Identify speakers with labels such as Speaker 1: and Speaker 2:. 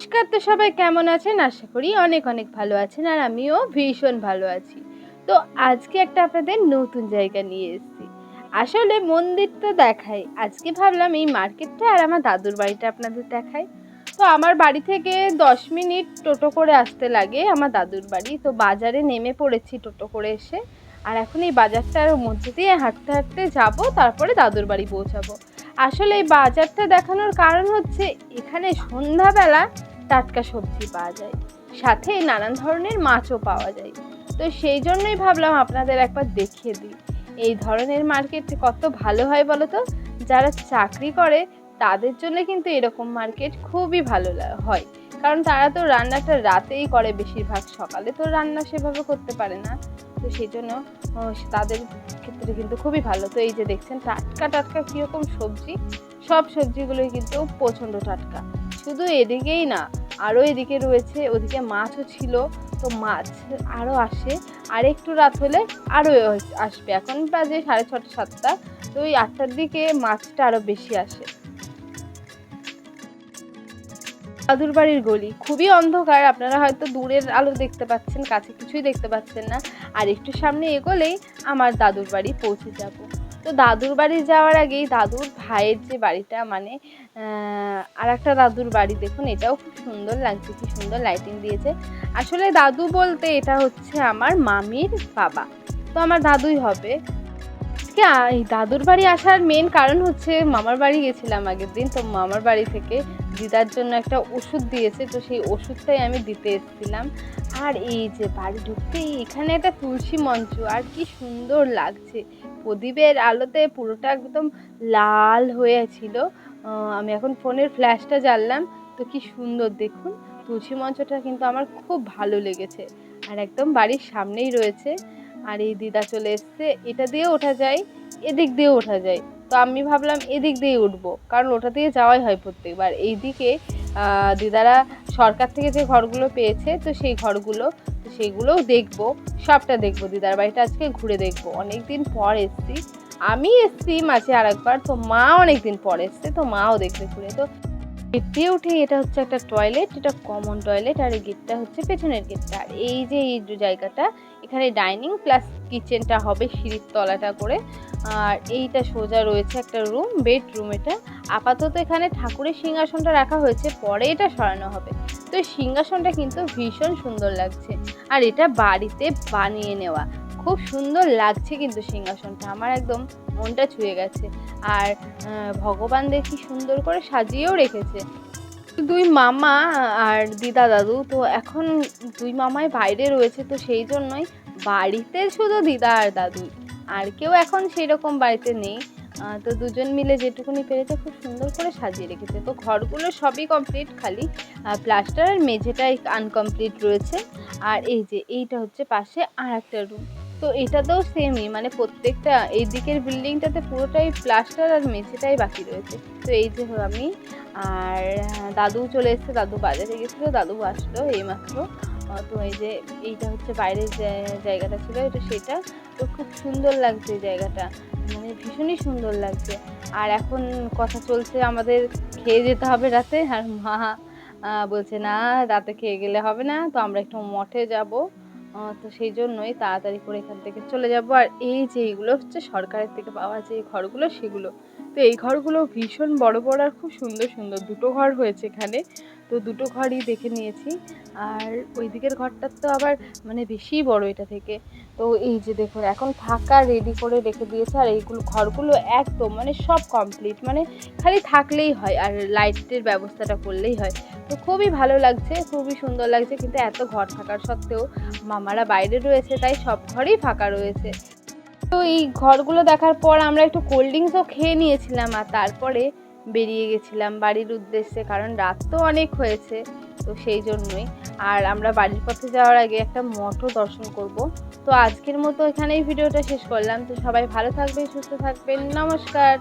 Speaker 1: নমস্কার তো সবাই, কেমন আছেন? আশা করি অনেক অনেক ভালো আছেন আর আমিও ভীষণ ভালো আছি। তো আজকে একটা আপনাদের নতুন জায়গা নিয়ে এসেছি। আসলে মন্দিরটা দেখাই। আজকে ভাবলাম এই মার্কেটটা আর আমার দাদুর বাড়িটা আপনাদের দেখাই। তো আমার বাড়ি থেকে দশ মিনিট টোটো করে আসতে লাগে আমার দাদুর বাড়ি। তো বাজারে নেমে পড়েছি টোটো করে এসে। আর এখন এই বাজারটার মধ্যে দিয়ে হাঁটতে হাঁটতে যাব, তারপরে দাদুর বাড়ি পৌঁছাবো। আসলে এই বাজারটা দেখানোর কারণ হচ্ছে, এখানে সন্ধ্যাবেলা টাটকা সবজি পাওয়া যায়। সাথে নানান ধরনের মাছও পাওয়া যায়। তো সেই জন্যই ভাবলাম আপনাদের একবার দেখিয়ে দিই। এই ধরনের মার্কেট কত ভালো হয় বলো তো? যারা চাকরি করে, তাদের জন্য কিন্তু এরকম মার্কেট খুবই ভালো হয়। কারণ তারা তো রান্নাটা রাতেই করে বেশিরভাগ, সকালে তো রান্না সেভাবে করতে পারে না। তো সেই জন্য তাদের ক্ষেত্রে কিন্তু খুবই ভালো। তো এই যে দেখছেন, টাটকা টাটকা কীরকম সবজি, সব সবজিগুলোই কিন্তু প্রচণ্ড টাটকা। শুধু এদিকেই না আরও এদিকে রয়েছে, ওদিকে মাছও ছিল, তো মাছ আরও আসে। আর একটু রাত হলে আরও আসবে। এখন বাজে সাড়ে ছটা, সাতটা, তো ওই আটটার দিকে মাছটা আরও বেশি আসে। দাদুর বাড়ির গলি। খুবই অন্ধকার, আপনারা হয়তো দূরের আলো দেখতে পাচ্ছেন, কাছে কিছুই দেখতে পাচ্ছেন না। আর একটু সামনে এগোলেই আমার দাদুর বাড়ি পৌঁছে যাব। তো দাদুর বাড়ি যাওয়ার আগেই দাদুর ভাইয়ের যে বাড়িটা মানে আর একটা দাদুর বাড়ি, দেখুন, এটাও খুব সুন্দর লাগছে, কি সুন্দর লাইটিং দিয়েছে। আসলে দাদু বলতে এটা হচ্ছে আমার মামির বাবা, তো আমার দাদুই হবে। এই দাদুর বাড়ি আসার মেন কারণ হচ্ছে মামার বাড়ি গেছিলাম আগের দিন, তো মামার বাড়ি থেকে দিদার জন্য একটা ওষুধ দিয়েছে, তো সেই ওষুধটাই আমি দিতে এসেছিলাম। আর এই যে বাড়ি ঢুকতেই এখানে একটা তুলসী মঞ্চ, আর কি সুন্দর লাগছে। প্রদীপের আলোতে পুরোটা একদম লাল হয়েছিল আমি এখন ফোনের ফ্ল্যাশটা জ্বাললাম, তো কি সুন্দর দেখুন, তুলসী মঞ্চটা কিন্তু আমার খুব ভালো লেগেছে। আর একদম বাড়ির সামনেই রয়েছে। আর এই দিদা চলে এসছে, এটা দিয়ে ওঠা যায়, এদিক দিয়ে ওঠা যায়। তো আমি ভাবলাম এদিক দিয়ে উঠবো, কারণ ওটা দিয়ে যাওয়াই হয় প্রত্যেকবার। এইদিকে দিকে দিদারা সরকার থেকে যে ঘরগুলো পেয়েছে, তো সেই ঘরগুলো, তো সেইগুলোও দেখব, সবটা দেখব, দিদার বাড়িটা আজকে ঘুরে দেখব। অনেক দিন পর এসছি আমি এসছি মাঝে আরেকবার, তো মা অনেক দিন পর এসছে, তো মাও দেখবে ঘুরে। তো দিয়ে উঠে এটা হচ্ছে একটা টয়লেট এটা কমন টয়লেট আর এই গেটটা হচ্ছে পেছনের গেটটা আর এই যে এই জায়গাটা, এখানে ডাইনিং প্লাস কিচেনটা হবে সিঁড়ির তলাটা করে। আর এইটা সোজা রয়েছে একটা রুম বেডরুম এটা। আপাতত এখানে ঠাকুরের সিংহাসনটা রাখা হয়েছে, পরে এটা সরানো হবে। তো সিংহাসনটা কিন্তু ভীষণ সুন্দর লাগছে। আর এটা বাড়িতে বানিয়ে নেওয়া। খুব সুন্দর লাগছে কিন্তু সিংহাসনটা। আমার একদম মনটা ছুঁয়ে গেছে। আর ভগবান দেখি সুন্দর করে সাজিয়েও রেখেছে। দুই মামা আর দিদা দাদু, তো এখন দুই মামাই বাইরে রয়েছে, তো সেই জন্যই বাড়িতে শুধু দিদা আর দাদু। আর কেউ এখন সেই রকম বাড়িতে নেই। তো দুজন মিলে যেটুকুনি পেরেছে খুব সুন্দর করে সাজিয়ে রেখেছে। তো ঘরগুলো সবই কমপ্লিট খালি। প্লাস্টার আর মেঝেটাই আনকমপ্লিট রয়েছে। আর এই যে, এইটা হচ্ছে পাশে আর একটা রুম তো এটাতেও সেমই মানে প্রত্যেকটা এই দিকের বিল্ডিংটাতে পুরোটাই প্লাস্টার আর মেঝেটাই বাকি রয়েছে। তো এই যে আমি আর আহ, দাদু চলে এসেছে দাদু বাজারে গেছিল দাদু আসলো এইমাত্র। আহ, তো এই যে এইটা হচ্ছে বাইরের জায়গাটা ছিল এটা সেটা। তো খুব সুন্দর লাগছে এই জায়গাটা মানে ভীষণই সুন্দর লাগছে। আর এখন কথা চলছে আমাদের খেয়ে যেতে হবে রাতে আর মা বলছে না রাতে খেয়ে গেলে হবে না তো আমরা একটু মঠে যাব। তো সেই জন্যই তাড়াতাড়ি করে এখান থেকে চলে যাব। আর এই যে এইগুলো হচ্ছে সরকারের থেকে পাওয়া যে ঘরগুলো, সেগুলো। তো এই ঘরগুলো ভীষণ বড় বড় আর খুব সুন্দর সুন্দর। দুটো ঘর হয়েছে এখানে। তো দুটো ঘরই দেখে নিয়েছি। আর ওই দিকের ঘরটার তো আবার মানে বেশিই বড় এটা থেকে। তো এই যে দেখুন, এখন ফাঁকা রেডি করে রেখে দিয়েছে। আর এইগুলো ঘরগুলো একদম মানে সব কমপ্লিট মানে খালি থাকলেই হয় আর লাইটের ব্যবস্থাটা করলেই হয়। তো খুবই ভালো লাগছে, খুবই সুন্দর লাগছে। কিন্তু এত ঘর থাকার সত্ত্বেও মামারা বাইরে রয়েছে, তাই সব ঘরেই ফাঁকা রয়েছে। তো এই ঘরগুলো দেখার পর আমরা একটু কোল্ড ড্রিঙ্কসও খেয়ে নিয়েছিলাম আর তারপরে বেরিয়ে গেছিলাম বাড়ির উদ্দেশ্যে, কারণ রাত তো অনেক হয়েছে, তো সেই জন্যই। আর আমরা বাড়ির পথে যাওয়ার আগে একটা মঠও দর্শন করব। তো আজকের মতো এখানেই ভিডিওটা শেষ করলাম। তো সবাই ভালো থাকবেন, সুস্থ থাকবেন। নমস্কার।